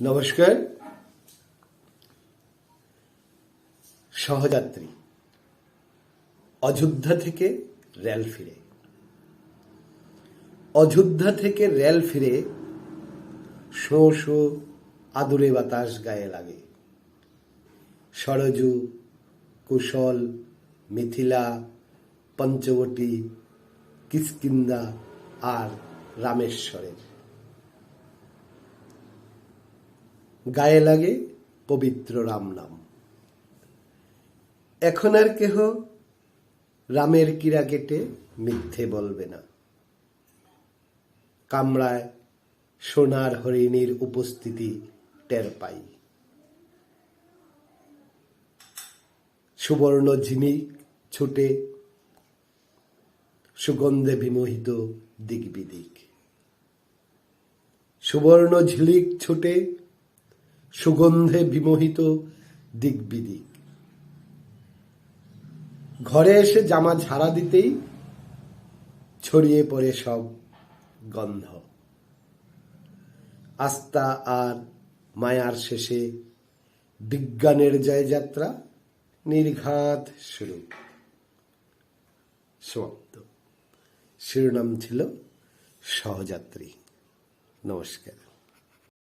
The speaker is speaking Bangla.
নমস্কার। সহযাত্রী, অযোধ্যা থেকে রেল ফিরে। অযোধ্যা থেকে রেল ফিরে শো শো আদুরে বাতাস গায়ে লাগে। সরজু, কুশল, মিথিলা, পঞ্চবটী, কিষ্কিন্দা আর রামেশ্বরের। গায়ে লাগে পবিত্র রাম নাম। এখন আর কেহ রামের কিরা কেটে মিথ্যে বলবে না। কামড়ায় সোনার হরিণীর উপস্থিতি টের পাই। সুবর্ণ ঝিনিক ছুটে সুগন্ধে বিমোহিত দিক বিদিক। সুবর্ণ ঝিলিক ছুটে সুগন্ধে বিমোহিত দিক বিদিক ঘরে এসে জামা ঝাড়া দিতেই ছড়িয়ে পড়ে সব গন্ধ। আস্থা আর মায়ার শেষে বিজ্ঞানের জয়যাত্রা নির্ঘাত শুরু। সমাপ্ত। শিরোনাম ছিল সহযাত্রী। নমস্কার।